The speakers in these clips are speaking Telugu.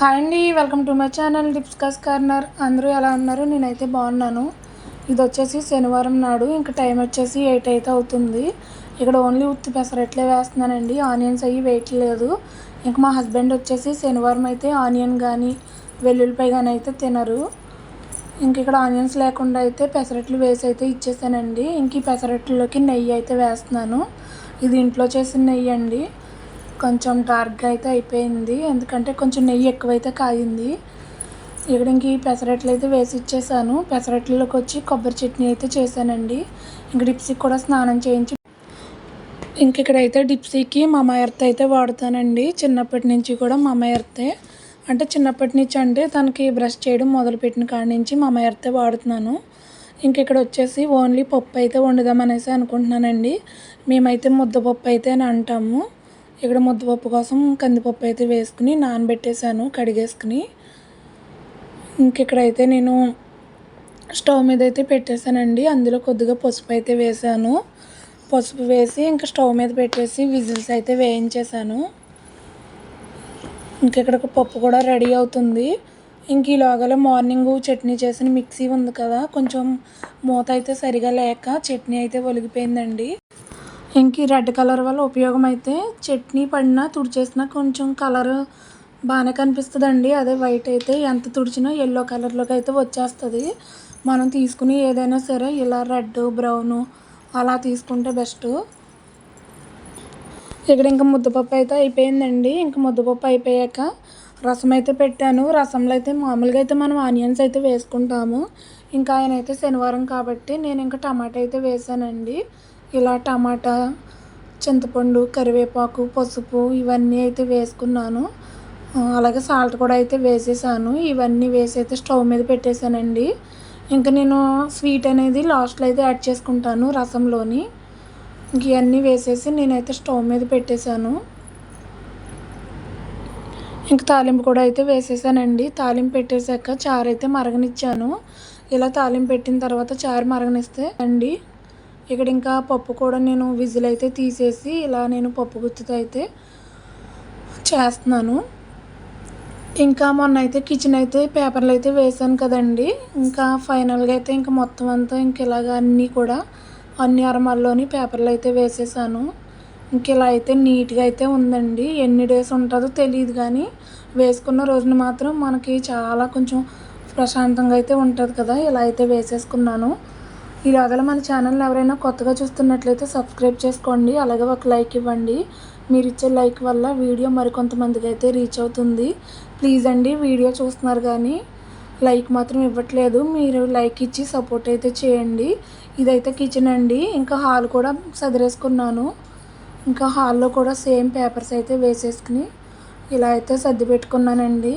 హాయ్ అండి వెల్కమ్ టు మై ఛానల్ డిప్స్కస్ కార్నర్. అందరూ ఎలా ఉన్నారు? నేనైతే బాగున్నాను. ఇది వచ్చేసి శనివారం నాడు ఇంకా టైం వచ్చేసి ఎయిట్ అయితే అవుతుంది. ఇక్కడ ఓన్లీ ఉత్తి పెసరట్లే వేస్తున్నానండి ఆనియన్స్ అవి వేయట్లేదు ఇంకా మా హస్బెండ్ వచ్చేసి శనివారం అయితే ఆనియన్ కానీ వెల్లుల్లిపాయ కానీ అయితే తినరు. ఇంక ఇక్కడ ఆనియన్స్ లేకుండా అయితే పెసరట్లు వేసి అయితే ఇచ్చేసానండి. ఇంక ఈ పెసరట్లలోకి నెయ్యి అయితే వేస్తున్నాను. ఇది ఇంట్లో చేసిన నెయ్యి అండి. కొంచెం డార్క్గా అయితే అయిపోయింది. ఎందుకంటే కొంచెం నెయ్యి ఎక్కువైతే కాగింది ఇక్కడ ఇంక ఈ పెసరట్లు అయితే వేసి ఇచ్చేసాను. పెసరట్లలోకి వచ్చి కొబ్బరి చట్నీ అయితే చేశానండి. ఇంక డిప్సీకి కూడా స్నానం చేయించి ఇంక ఇక్కడైతే డిప్సీకి మమ ఎర్త్ అయితే వాడుతానండి. చిన్నప్పటి నుంచి కూడా మమ ఎర్తే అంటే చిన్నప్పటి నుంచి అంటే తనకి బ్రష్ చేయడం మొదలుపెట్టిన కాడి నుంచి మమ ఎర్తే వాడుతున్నాను. ఇంక ఇక్కడ వచ్చేసి ఓన్లీ పప్పు అయితే వండుదామనేసి అనుకుంటున్నానండి. మేమైతే ముద్దపప్పు అయితే అని అంటాము. ఇక్కడ ముద్దపప్పు కోసం కందిపప్పు అయితే వేసుకుని నానబెట్టేశాను కడిగేసుకుని. ఇంకెక్కడైతే నేను స్టవ్ మీద అయితే పెట్టేశానండి. అందులో కొద్దిగా పసుపు అయితే వేసాను పసుపు వేసి ఇంకా స్టవ్ మీద పెట్టేసి విజిల్స్ అయితే వేయించేశాను. ఇంకెక్కడ పప్పు కూడా రెడీ అవుతుంది. ఇంక ఈలోగల మార్నింగ్ చట్నీ చేసిన మిక్సీ ఉంది కదా కొంచెం మూత అయితే సరిగా లేక చట్నీ అయితే ఒలిగిపోయిందండి. ఇంక రెడ్ కలర్ వల్ల ఉపయోగం అయితే చట్నీ పడినా తుడిచేసినా కొంచెం కలర్ బాగానే కనిపిస్తుందండి. అదే వైట్ అయితే ఎంత తుడిచినా ఎల్లో కలర్లోకి అయితే వచ్చేస్తుంది. మనం తీసుకుని ఏదైనా సరే ఇలా రెడ్ బ్రౌను అలా తీసుకుంటే బెస్ట్. ఇక్కడ ఇంకా ముద్దపప్పు అయితే అయిపోయిందండి. ఇంకా ముద్దపప్పు అయిపోయాక రసం అయితే పెట్టాను. రసంలో అయితే మామూలుగా అయితే మనం ఆనియన్స్ అయితే వేసుకుంటాము. ఇంకా ఆయన అయితే శనివారం కాబట్టి నేను ఇంకా టమాటా అయితే వేసానండి. ఇలా టమాటా చింతపండు కరివేపాకు పసుపు ఇవన్నీ అయితే వేసుకున్నాను. అలాగే సాల్ట్ కూడా అయితే వేసేసాను. ఇవన్నీ వేసి అయితే స్టవ్ మీద పెట్టేశానండి. ఇంకా నేను స్వీట్ అనేది లాస్ట్లో అయితే యాడ్ చేసుకుంటాను రసంలోని. ఇంక ఇవన్నీ వేసేసి నేనైతే స్టవ్ మీద పెట్టేశాను. ఇంక తాలింపు కూడా అయితే వేసేసానండి. తాలింపు పెట్టేశాక చారు అయితే మరగనిచ్చాను. ఇలా తాలింపు పెట్టిన తర్వాత చారు మరగనిస్తే అండి ఇక్కడ ఇంకా పప్పు కూడా నేను విజిల్ అయితే తీసేసి ఇలా నేను పప్పు గుత్తితో అయితే చేస్తున్నాను. ఇంకా మొన్న అయితే కిచెన్ అయితే పేపర్లు అయితే వేసాను కదండి. ఇంకా ఫైనల్గా అయితే ఇంకా మొత్తం అంతా ఇంక ఇలాగ అన్నీ కూడా అన్ని అరమాల్లోని పేపర్లు అయితే వేసేసాను. ఇంక ఇలా అయితే నీట్గా అయితే ఉందండి. ఎన్ని డేస్ ఉంటుందో తెలియదు కానీ వేసుకున్న రోజున మాత్రం మనకి చాలా కొంచెం ప్రశాంతంగా అయితే ఉంటుంది కదా. ఇలా అయితే వేసేసుకున్నాను. ఇలాగల మన ఛానల్ ఎవరైనా కొత్తగా చూస్తున్నట్లయితే సబ్స్క్రైబ్ చేసుకోండి. అలాగే ఒక లైక్ ఇవ్వండి. మీరు ఇచ్చే లైక్ వల్ల వీడియో మరికొంతమందికి అయితే రీచ్ అవుతుంది. ప్లీజ్ అండి వీడియో చూస్తున్నారు కానీ లైక్ మాత్రం ఇవ్వట్లేదు. మీరు లైక్ ఇచ్చి సపోర్ట్ అయితే చేయండి. ఇదైతే కిచెన్ అండి. ఇంకా హాల్ కూడా సదిరేసుకున్నాను. ఇంకా హాల్లో కూడా సేమ్ పేపర్స్ అయితే వేసేసుకుని ఇలా అయితే సర్ది పెట్టుకున్నానండి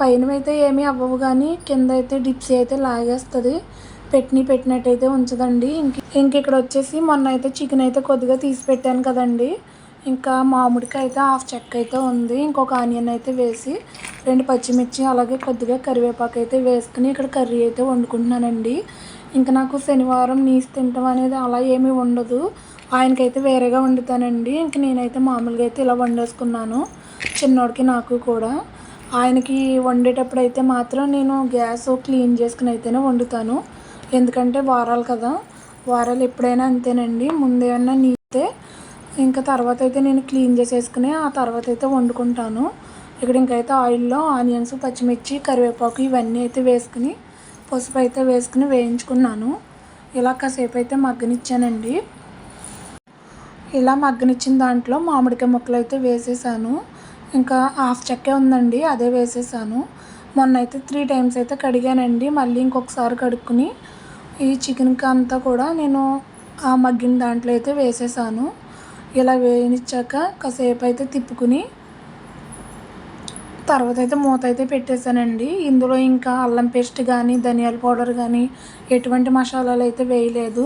పైన అయితే ఏమీ అవ్వవు కానీ కింద అయితే డిప్సీ అయితే లాగేస్తుంది. పెట్టిన పెట్టినట్టయితే ఉంచదండి. ఇంక ఇంక ఇక్కడ వచ్చేసి మొన్న అయితే చికెన్ అయితే కొద్దిగా తీసి పెట్టాను కదండి. ఇంకా మామిడికాయ అయితే హాఫ్ చెక్క అయితే ఉంది. ఇంకొక ఆనియన్ అయితే వేసి రెండు పచ్చిమిర్చి అలాగే కొద్దిగా కరివేపాకు అయితే వేసుకుని ఇక్కడ కర్రీ అయితే వండుకుంటున్నానండి. ఇంకా నాకు శనివారం నీసు తింటాం అనేది అలా ఏమీ ఉండదు. ఆయనకైతే వేరేగా వండుతానండి. ఇంక నేనైతే మామూలుగా అయితే ఇలా వండేసుకున్నాను. చిన్నోడికి నాకు కూడా. ఆయనకి వండేటప్పుడు అయితే మాత్రం నేను గ్యాస్ క్లీన్ చేసుకుని అయితేనే వండుతాను. ఎందుకంటే వారాలు కదా. వారాలు ఎప్పుడైనా అంతేనండి. ముందేమన్నా నీతే ఇంకా తర్వాత అయితే నేను క్లీన్ చేసేసుకుని ఆ తర్వాత అయితే వండుకుంటాను. ఇక్కడ ఇంకైతే ఆయిల్లో ఆనియన్స్ పచ్చిమిర్చి కరివేపాకు ఇవన్నీ అయితే వేసుకుని పసుపు అయితే వేసుకుని వేయించుకున్నాను. ఇలా కాసేపు అయితే మగ్గనిచ్చానండి. ఇలా మగ్గనిచ్చిన దాంట్లో మామిడికాయ ముక్కలు అయితే వేసేసాను. ఇంకా హాఫ్ చెక్కే ఉందండి అదే వేసేసాను. మొన్న అయితే త్రీ టైమ్స్ అయితే కడిగానండి. మళ్ళీ ఇంకొకసారి కడుక్కుని ఈ చికెన్కి అంతా కూడా నేను ఆ మగ్గిన దాంట్లో అయితే వేసేసాను. ఇలా వేయించాక కాసేపు అయితే తిప్పుకుని తర్వాత అయితే మూత అయితే పెట్టేశానండి. ఇందులో ఇంకా అల్లం పేస్ట్ కానీ ధనియాల పౌడర్ కానీ ఎటువంటి మసాలాలు అయితే వేయలేదు.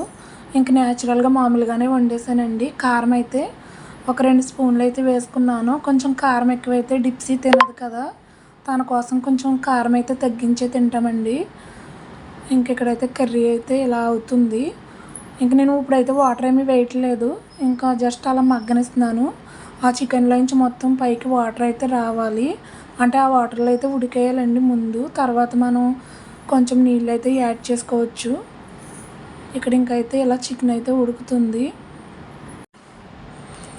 ఇంక న్యాచురల్గా మామూలుగానే వండేసానండి కారం అయితే ఒక రెండు స్పూన్లు అయితే వేసుకున్నాను. కొంచెం కారం ఎక్కువైతే డిప్సీ తినదు కదా తన కోసం కొంచెం కారం అయితే తగ్గించే తింటామండి. ఇంకెక్కడైతే కర్రీ అయితే ఇలా అవుతుంది. ఇంక నేను ఇప్పుడైతే వాటర్ ఏమీ వేయట్లేదు. ఇంకా జస్ట్ అలా మగ్గనిస్తున్నాను. ఆ చికెన్లో నుంచి మొత్తం పైకి వాటర్ అయితే రావాలి. అంటే ఆ వాటర్లో అయితే ఉడికేయాలండి ముందు. తర్వాత మనం కొంచెం నీళ్ళు అయితే యాడ్ చేసుకోవచ్చు. ఇక్కడ ఇంకైతే ఇలా చికెన్ అయితే ఉడుకుతుంది.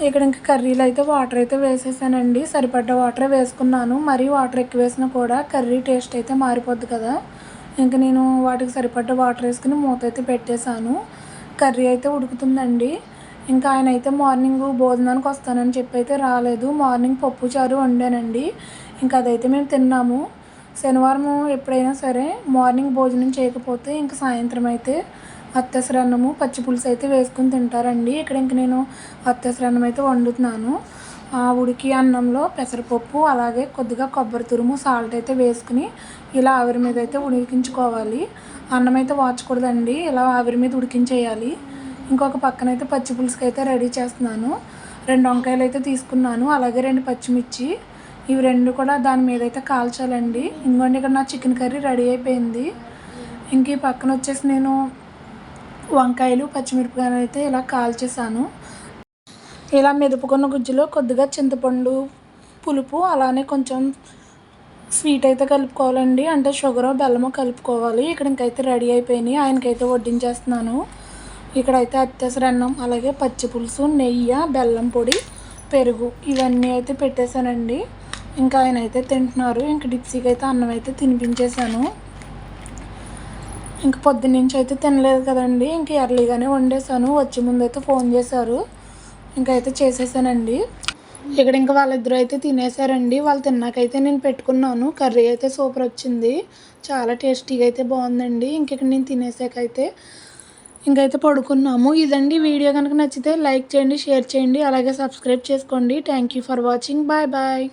ఇక్కడ ఇంకా కర్రీలో అయితే వాటర్ అయితే వేసేసానండి. సరిపడ్డ వాటర్ వేసుకున్నాను. మరీ వాటర్ ఎక్కువ వేసినా కూడా కర్రీ టేస్ట్ అయితే మారిపోద్ది కదా. ఇంక నేను వాటికి సరిపడ్డ వాటర్ వేసుకుని మూత అయితే పెట్టేశాను. కర్రీ అయితే ఉడుకుతుందండి. ఇంకా ఆయన అయితే మార్నింగ్ భోజనానికి వస్తానని చెప్పి అయితే రాలేదు. మార్నింగ్ పప్పు చారు వండానండి. ఇంకా అదైతే మేము తిన్నాము. శనివారం ఎప్పుడైనా సరే మార్నింగ్ భోజనం చేయకపోతే ఇంకా సాయంత్రం అయితే అత్తసరన్నము పచ్చి పులుసు అయితే వేసుకుని తింటారండి. ఇక్కడ ఇంక నేను అత్తసరన్నం అయితే వండుతున్నాను. ఉడికి అన్నంలో పెసరపప్పు అలాగే కొద్దిగా కొబ్బరి తురుము సాల్ట్ అయితే వేసుకుని ఇలా ఆవిరి మీద అయితే ఉడికించుకోవాలి. అన్నం అయితే వాచకూడదండి ఇలా ఆవిరి మీద ఉడికించేయాలి. ఇంకొక పక్కన అయితే పచ్చి పులుసుకి అయితే రెడీ చేస్తున్నాను. రెండు వంకాయలు అయితే తీసుకున్నాను అలాగే రెండు పచ్చిమిర్చి. ఇవి రెండు కూడా దాని మీద అయితే కాల్చాలండి. ఇంకోండి ఇక్కడ నా చికెన్ కర్రీ రెడీ అయిపోయింది. ఇంక ఈ పక్కన వచ్చేసి నేను వంకాయలు పచ్చిమిరపకాయలు అయితే ఇలా కాల్చేసాను ఇలా మెదుపుకున్న గుజ్జులో కొద్దిగా చింతపండు పులుపు అలానే కొంచెం స్వీట్ అయితే కలుపుకోవాలండి. అంటే షుగర్ బెల్లము కలుపుకోవాలి. ఇక్కడ ఇంకైతే రెడీ అయిపోయినాయి. ఆయనకైతే వడ్డించేస్తున్నాను. ఇక్కడైతే అత్యవసర అన్నం అలాగే పచ్చి పులుసు నెయ్యి బెల్లం పొడి పెరుగు ఇవన్నీ అయితే పెట్టేశానండి. ఇంకా ఆయన అయితే తింటున్నారు. ఇంక డిప్సీకి అయితే అన్నం అయితే తినిపించేశాను. ఇంక పొద్దున్నుంచి అయితే తినలేదు కదండి. ఇంక ఎర్లీగానే వండేసాను వచ్చే ముందు అయితే ఫోన్ చేశారు. ఇంకా అయితే చేసేసానండి. ఇక్కడ ఇంకా వాళ్ళిద్దరూ అయితే తినేసారండి. వాళ్ళు తిన్నాకైతే నేను పెట్టుకున్నాను. కర్రీ అయితే సూపర్ వచ్చింది. చాలా టేస్టీగా అయితే బాగుందండి. ఇంకెక్కడ నేను తినేసాకైతే ఇంకైతే పడుకున్నాము. ఇదండి వీడియో. కనుక నచ్చితే లైక్ చేయండి షేర్ చేయండి. అలాగే సబ్స్క్రైబ్ చేసుకోండి. Thank you for watching bye bye